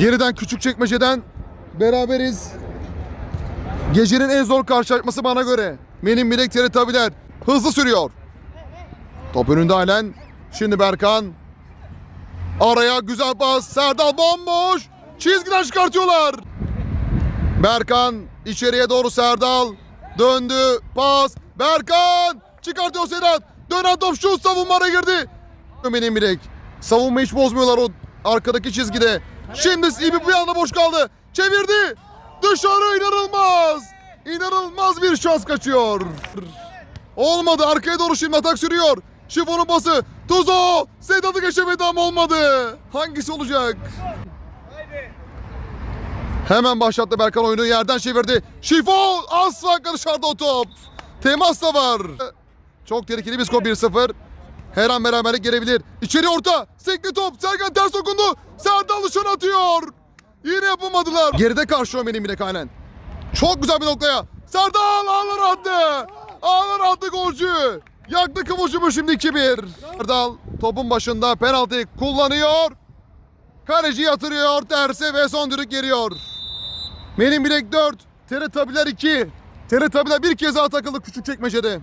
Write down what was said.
Yeniden küçük çekmeceden beraberiz. Gecenin en zor karşılaşması bana göre. Benim bilek Teletabiler hızlı sürüyor. Top önünde halen. Şimdi Berkan. Araya güzel pas. Serdal bomboş. Çizgiden çıkartıyorlar. Berkan içeriye doğru Serdal. Döndü. Pas. Berkan. Çıkartıyor Sedat. Dönen top şut savunmaya girdi. Benim bilek. Savunma hiç bozmuyorlar o arkadaki çizgide. Şimdi İbi bir anda boş kaldı. Çevirdi. Dışarı inanılmaz. İnanılmaz bir şans kaçıyor. Olmadı. Arkaya doğru şimdi atak sürüyor. Şifonun pası. Tuzo. Sedat'ı geçemedi ama olmadı. Hangisi olacak? Hemen başlattı Berkan oyunu yerden çevirdi. Şifo asla dışarıda o top. Temas da var. Çok tehlikeli bir skor 1-0. Her an beraberlik gelebilir. İçeri orta. Sekli top. Sergen ters dokundu. Serdal dışarı atıyor. Yine yapamadılar. Geride karşı benim bile halen. Çok güzel bir noktaya. Serdal ağlar attı. Ağlar attı golcü. Yaktı kıvılcımı şimdi 2-1. Serdal topun başında penaltı kullanıyor. Kaleci yatırıyor terse ve son düdük geliyor. Benim bilek 4. Teletabiler 2. Teletabiler bir kez daha takıldı küçük çekmecede.